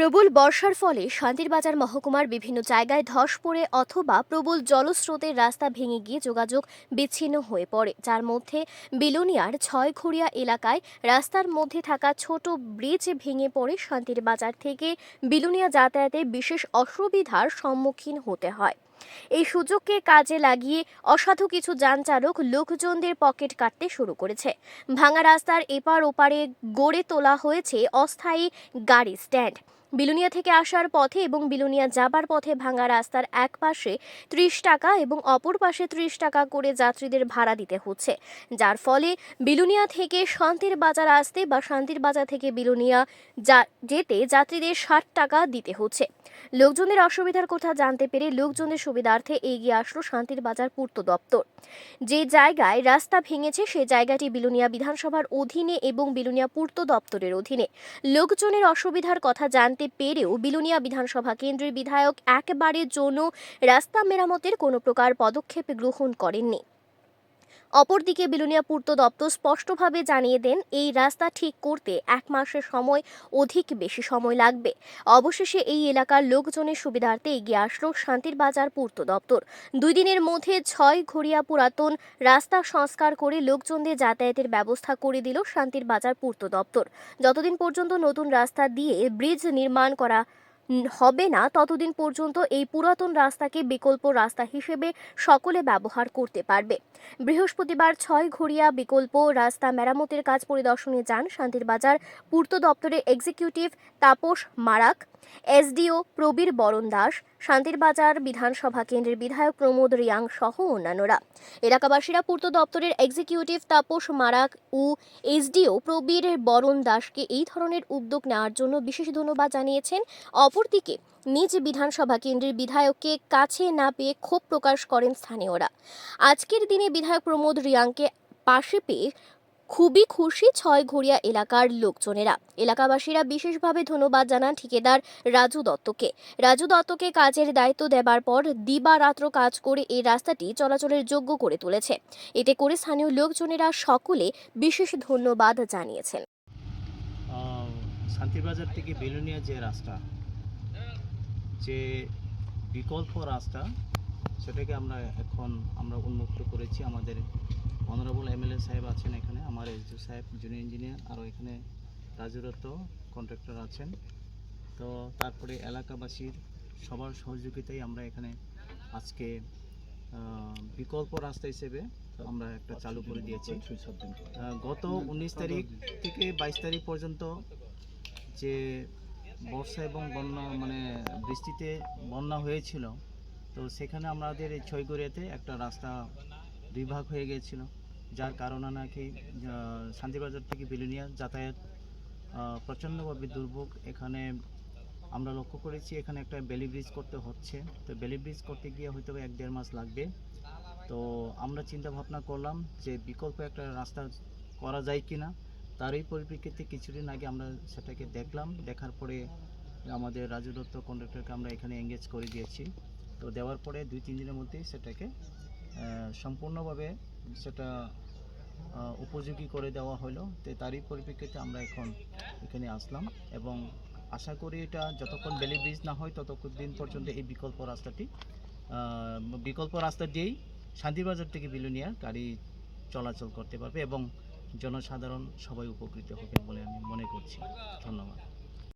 প্রবল বর্ষার ফলে শান্তিরবাজার মহকুমার বিভিন্ন জায়গায় ধস পড়ে অথবা প্রবল জলস্রোতের রাস্তা ভেঙে গিয়ে যোগাযোগ বিচ্ছিন্ন হয়ে পড়ে, যার মধ্যে বিলোনিয়ার ছয়ঘড়িয়া এলাকায় রাস্তার মধ্যে থাকা ছোট ব্রিজ ভেঙে পড়ে। শান্তিরবাজার থেকে বিলোনিয়া যাতায়াতে বিশেষ অসুবিধার সম্মুখীন হতে হয়। এই সুযোগকে কাজে লাগিয়ে অসাধু কিছু যান চালক লোকজনদের পকেট কাটতে শুরু করেছে। ভাঙা রাস্তার এপার ওপারে গড়ে তোলা হয়েছে অস্থায়ী গাড়ি স্ট্যান্ড। বিলুনিয়া থেকে আসার পথে এবং বিলুনিয়া যাবার পথে ভাঙা রাস্তার এক পাশে ত্রিশ টাকা এবং অপর পাশে ত্রিশ টাকা করে যাত্রীদের ভাড়া দিতে হচ্ছে। যার ফলে বিলুনিয়া থেকে শান্তির বাজার আসতে বা শান্তির বাজার থেকে বিলুনিয়া যা যেতে যাত্রীদের ষাট টাকা দিতে হচ্ছে। লোকজনের অসুবিধার কথা জানতে পেরে লোকজনের সুবিধার্থে এগিয়ে আসলো শান্তির বাজার পূর্ত দপ্তর। যে জায়গায় রাস্তা ভেঙেছে, সে জায়গাটি বিলুনিয়া বিধানসভার অধীনে এবং বিলুনিয়া পূর্ত দপ্তরের অধীনে। লোকজনের অসুবিধার কথা জানতে পেরেও বিলুনিয়া বিধানসভা কেন্দ্রের বিধায়ক একেবারে জন্য রাস্তা মেরামতের কোনো প্রকার পদক্ষেপ গ্রহণ করেননি। অপরদিকে বিলুনিয়া পূর্ত দপ্তর স্পষ্টভাবে জানিয়ে দেন, এই রাস্তা ঠিক করতে এক মাসের সময় অধিক বেশি সময় লাগবে। অবশেষে এই এলাকার লোকজনের সুবিধার্থে এগিয়ে আসলো শান্তির বাজার পূর্ত দপ্তর। দুই দিনের মধ্যে ছয় ঘড়িয়া পুরাতন রাস্তা সংস্কার করে লোকজনদের যাতায়াতের ব্যবস্থা করে দিল শান্তির বাজার পূর্ত দপ্তর। যতদিন পর্যন্ত নতুন রাস্তা দিয়ে ব্রিজ নির্মাণ করা হবে না, ততদিন পর্যন্ত এই পুরাতন রাস্তাকে বিকল্প রাস্তা হিসেবে সকলে ব্যবহার করতে পারবে। বৃহস্পতিবার ছয় ঘড়িয়া বিকল্প রাস্তা মেরামতের কাজ পরিদর্শনে যান শান্তির বাজার পূর্ত দপ্তরের এক্সিকিউটিভ তাপস মারাক। এসডিও প্রবীর বরণ দাস শান্তিরবাজার বিধানসভা কেন্দ্রের বিধায়ক প্রমোদ রিয়াং সহ অন্যান্যরা। এলাকাবাসীরা পূর্ত দপ্তরের এক্সিকিউটিভ তাপস মারাক ও এসডিও প্রবীর বরণ দাসকে এই ধরনের উদ্যোগ নেওয়ার জন্য বিশেষ ধন্যবাদ জানিয়েছেন। অপরদিকে, নিজ বিধানসভা কেন্দ্রের বিধায়ককে কাছে না পেয়ে ক্ষোভ প্রকাশ করেন স্থানীয়রা। আজকের দিনে বিধায়ক প্রমোদ রিয়াংকে পাশে পেয়ে খুবই খুশি ছয় ঘড়িয়া এলাকার লোকজনেরা। এলাকাবাসীরা বিশেষভাবে ধন্যবাদ জানান ঠিকাদার রাজু দত্তকে। রাজু দত্তকে কাজের দায়িত্ব দেবার পর দিবারাত্র কাজ করে এই রাস্তাটি চলাচলের যোগ্য করে তুলেছে। এতে করে স্থানীয় লোকজনেরা সকলে বিশেষ ধন্যবাদ জানিয়েছেন। শান্তিবাজার থেকে বেলুনিয়া যে রাস্তা, যে বিকল্প রাস্তা, সেটাকে আমরা এখন আমরা উন্মুক্ত করেছি আমাদের অনারেবল এমএলএ সাহেব আছেন এখানে, আমার এসডিও সাহেব জুনিয়র ইঞ্জিনিয়ার আরও এখানে রাজুরত্ব কন্ট্রাক্টর আছেন। তো তারপরে এলাকাবাসীর সবার সহযোগিতায় আমরা এখানে আজকে বিকল্প রাস্তা হিসেবে আমরা একটা চালু করে দিয়েছি। গত উনিশ তারিখ থেকে বাইশ তারিখ পর্যন্ত যে বর্ষা এবং বন্যা মানে বৃষ্টিতে বন্যা হয়েছিল, তো সেখানে আমাদের এই ছয়গড়িয়াতে একটা রাস্তা দুই ভাগ হয়ে গিয়েছিল। যার কারণে নাকি শান্তিবাজার থেকে বিলুনিয়া যাতায়াত প্রচণ্ডভাবে দুর্ভোগ। এখানে আমরা লক্ষ্য করেছি, এখানে একটা বেলি ব্রিজ করতে হচ্ছে। তো বেলি ব্রিজ করতে গিয়ে হয়তো এক দেড় মাস লাগবে। তো আমরা চিন্তা ভাবনা করলাম যে বিকল্প একটা রাস্তা করা যায় কি না তারই পরিপ্রেক্ষিতে কিছুদিন আগে আমরা সেটাকে দেখলাম। দেখার পরে আমাদের রাজু দত্ত কন্ডাক্টরকে আমরা এখানে এঙ্গেজ করে দিয়েছি। তো দেওয়ার পরে দুই, তিন দিনের মধ্যেই সেটাকে সম্পূর্ণভাবে সেটা উপযোগী করে দেওয়া হলো। তো তারই পরিপ্রেক্ষিতে আমরা এখন এখানে আসলাম এবং আশা করি এটা যতক্ষণ বেলি ব্রিজ না হয় ততক্ষণ দিন পর্যন্ত এই বিকল্প রাস্তাটি বিকল্প রাস্তা দিয়েই শান্তিবাজার থেকে বিলুনিয়া গাড়ি চলাচল করতে পারবে এবং জনসাধারণ সবাই উপকৃত হবে বলে আমি মনে করছি। ধন্যবাদ।